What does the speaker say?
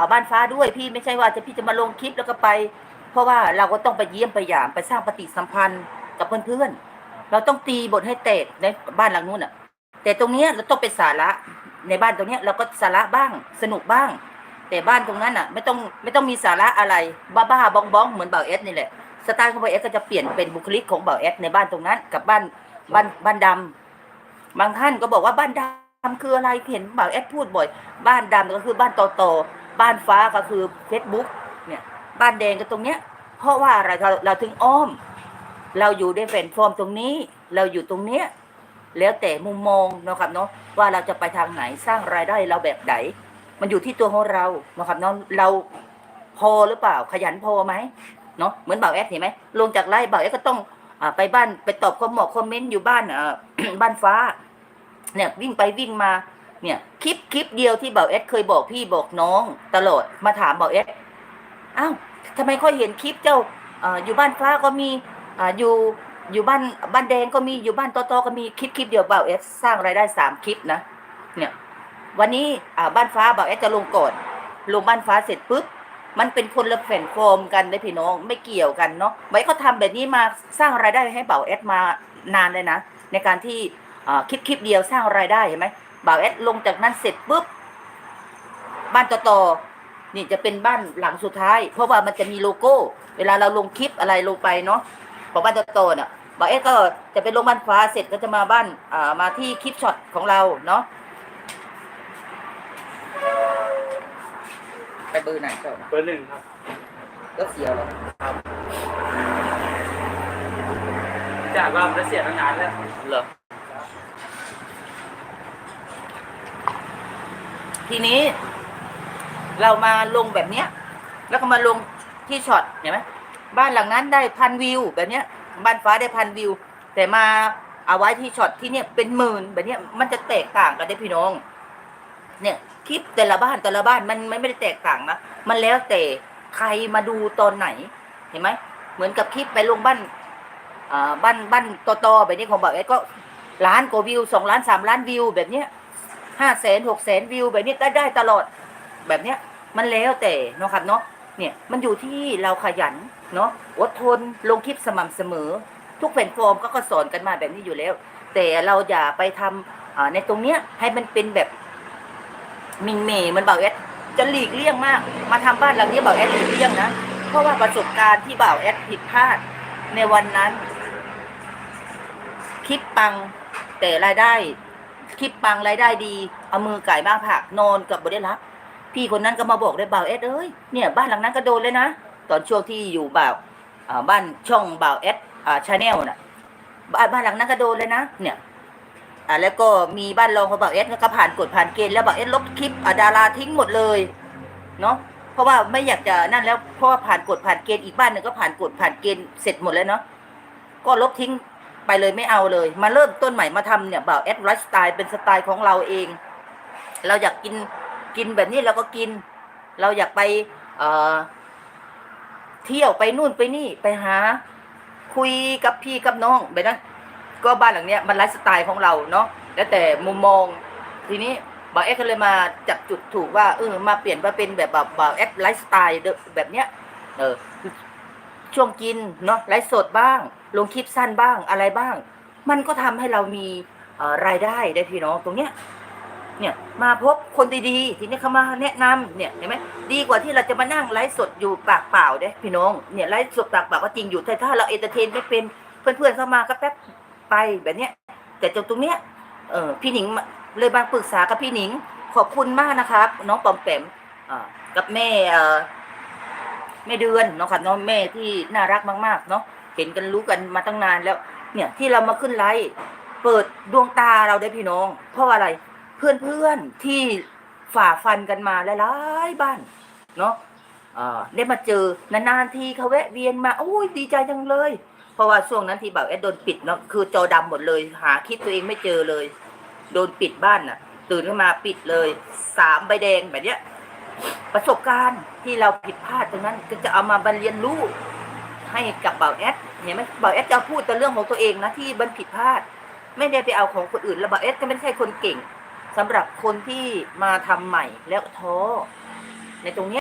อ่าบ้านฟ้าด้วยพี่ไม่ใช่ว่าจะพี่จะมาลงคลิปแล้วก็ไป เพราะว่าเราก็ต้องไปเยี่ยมไปหยามไปสร้างปฏิสัมพันธ์กับเพื่อนๆเราต้องตีบทให้แตกในบ้านหลังนู้นอะ แต่ตรงเนี้ยเราต้องเป็นสาระในบ้านตรงเนี้ยเราก็สาระบ้างสนุกบ้าง แต่บ้านตรงนั้นอะ ไม่ต้องไม่ต้องมีสาระอะไรบ้าๆบ้องๆเหมือนเบาเอสนี่แหละสไตล์ของเบาเอสก็จะเปลี่ยนเป็นบุคลิกของเบาเอสในบ้านตรงนั้น กับบ้านบ้านบ้านดำบางท่านก็บอกว่าบ้านดำคืออะไรเห็นเบาเอสพูดบ่อย บ้านดำก็คือบ้านโตๆ บ้านฟ้าก็คือเฟซบุ๊กเนี่ยบ้านแดงก็ตรงเนี้ย เพราะว่าอะไรเราเราถึงอ้อม เราอยู่ในแฟนฟอร์มตรงนี้ เราอยู่ตรงเนี้ยแล้วแต่มุมมองเนาะครับเนาะว่าเราจะไปทางไหนสร้างรายได้เราแบบไหน มันอยู่ที่ตัวของเราเนาะครับเนาะเราพอหรือเปล่าขยันพอไหมเนาะเหมือนบ่าวแอดเห็นไหมลงจากไล่บ่าวแอดก็ต้องอไปบ้านไปตอบคอมหมอกคอมเมนต์อยู่บ้านอ่าบ้านฟ้า เนี่ยวิ่งไปวิ่งมา เนี่ยคลิปคลิปเดียวที่เบาวแอดเคยบอกพี่บอกน้องตลอดมาถามเบาวแอดอ้าวทำไมค่อยเห็นคลิปเจ้าออยู่บ้านฟ้าก็มีออยู่อยู่บ้านบ้านแดงก็มีอยู่บ้านโตโตก็มีคลิปคลิปเดียวเบาวแอดสร้างรายได้สามคลิปนะ เนี่ยวันนี้บ้านฟ้าเบาวแอดจะลงก่อนลงบ้านฟ้าเสร็จปุ๊บมันเป็นคนละแผ่นโฟมกันได้พี่น้องไม่เกี่ยวกันเนาะไว้เขาทำแบบนี้มาสร้างรายได้ให้เบาวแอดมานานเลยนะในการที่คลิปคลิปเดียวสร้างรายได้เห็นไหม บ่าวแอดลงจากนั้นเสร็จปุ๊บบ้านต่อๆนี่จะเป็นบ้านหลังสุดท้าย เพราะว่ามันจะมีโลโก้ เวลาเราลงคลิปอะไรลงไปเนาะของบ้านต่อๆเนี่ยบ่าวแอดก็จะเป็นลงบ้านฟ้าเสร็จก็จะมาบ้านอ่ามาที่คลิปช็อตของเราเนาะไปเบอร์ไหนเจ้าเบอร์หนึ่งครับก็เสียวแล้วจากว่ามันจะเสียตั้งนานแล้วเหรอ ทีนี้ เรามาลงแบบเนี้ย แล้วก็มาลงที่ช็อตเห็นไหมบ้านหลังนั้นได้พันวิว แบบเนี้ย บ้านฟ้าได้พันวิว แต่มาเอาไว้ที่ช็อตที่เนี่ยเป็นหมื่นแบบเนี้ยมันจะแตกต่างกันได้พี่น้อง เนี่ยคลิปแต่ละบ้านแต่ละบ้านมันไม่ได้แตกต่างนะมันแล้วแต่ใครมาดูตอนไหน เห็นไหมเหมือนกับคลิปไปลงบ้านอ่าบ้านบ้านโตๆแบบนี้ของบอกไอ้ก็ล้านกว่าวิวสองล้านสามล้านวิวแบบเนี้ย ห้าแสนหกแสนวิวแบบนี้ได้ได้ตลอด แบบเนี้ยมันแล้วแต่เนาะครับเนาะเนี่ยมันอยู่ที่เราขยันเนาะอดทนลงคลิปสม่ำเสมอ ทุกแพลตฟอร์มก็ก็สอนกันมาแบบนี้อยู่แล้ว แต่เราอย่าไปทำอ่าในตรงเนี้ยให้มันเป็นแบบมินเมย์มันเบาแอดจะหลีกเลี่ยงมาก มาทำบ้านหลังนี้เบาแอดหลีกเลี่ยงนะเพราะว่าประสบการณ์ที่เบาแอดผิดพลาดในวันนั้น คลิปปังแต่รายได้ คลิปปังรายได้ดี เอามือไก่บ้างผักนอนกับบได้รับ พี่คนนั้นก็มาบอกเลยบ่าวเอสเอ้ยเนี่ยบ้านหลังนั้นก็โดนเลยนะ ตอนช่วงที่อยู่บ่าวบ้านช่องบ่าวเอสชาแนลน่ะบ้านบ้านหลังนั้นก็โดนเลยนะ เนี่ยอ่าแล้วก็มีบ้านรองของบ่าวเอสก็ผ่านกฎผ่านเกณฑ์แล้วบ่าวเอสลบคลิปดาราทิ้งหมดเลยเนาะเพราะว่าไม่อยากจะนั่นแล้วเพราะว่าผ่านกฎผ่านเกณฑ์อีกบ้านหนึ่งก็ผ่านกฎผ่านเกณฑ์เสร็จหมดแล้วเนาะก็ลบทิ้ง ไปเลยไม่เอาเลย มาเริ่มต้นใหม่มาทำเนี่ยบ่าวเอสไลฟ์สไตล์เป็นสไตล์ของเราเอง เราอยากกินกินแบบนี้เราก็กิน เราอยากไปเอ่อเที่ยวไปนู่นไปนี่ไปหา คุยกับพี่กับน้องแบบนั้นก็บ้านหลังเนี้ยมันไลฟ์สไตล์ของเราเนาะแล้วแต่มุมมองทีนี้บ่าวเอ็กก็เลยมาจับจุดถูกว่าเออมาเปลี่ยนมาเป็นแบบแบบบ่าวเอ็กไลฟ์สไตล์แบบเนี้ยเออ ช่วงกินเนาะไลฟ์สดบ้าง ลงคลิปสั้นบ้างอะไรบ้าง มันก็ทำให้เรามีรายได้ได้พี่น้องตรงเนี้ยเนี่ยมาพบคนดีๆทีนี้เขามาแนะนำเนี่ยเห็นไหมดีกว่าที่เราจะมานั่งไลฟ์สดอยู่ปากเปล่าเด้พี่น้องเนี่ยไลฟ์สดปากเปล่าก็จริงอยู่แต่ถ้าเราเอนเตอร์เทนไม่เป็นเพื่อนๆเข้ามาก็แป๊บไปแบบเนี้ยแต่ตรงตรงเนี้ยเออพี่หนิงเลยมางปรึกษากับพี่หนิง ขอบคุณมากนะครับ น้องปอมแปมกับแม่ แม่เดือนเนาะค่ะน้องแม่ที่น่ารักมากๆเนาะเห็นกันรู้กันมาตั้งนานแล้ว เนี่ยที่เรามาขึ้นไลฟ์เปิดดวงตาเราได้พี่น้อง เพราะอะไรเพื่อนๆที่ฝ่าฟันกันมาหลายๆบ้านเนาะอ่าได้มาเจอนานๆทีเขาแวะเวียนมาโอ้ยดีใจจังเลย เพราะว่าช่วงนั้นที่บ่าวแอดโดนปิดเนาะคือจอดำหมดเลย หาคลิปตัวเองไม่เจอเลย โดนปิดบ้านน่ะ ตื่นขึ้นมาปิดเลยสามใบแดงแบบเนี้ย ประสบการณ์ที่เราผิดพลาดตรงนั้นก็จะเอามาบรรเรียนรู้ให้กับเบาแอดเห็นไหมเบาแอดจะพูดแต่เรื่องของตัวเองนะที่บันผิดพลาด ไม่ได้ไปเอาของคนอื่นแล้วบ่าแอดก็ไม่ใช่คนเก่งสำหรับคนที่มาทำใหม่แล้วท้อในตรงนี้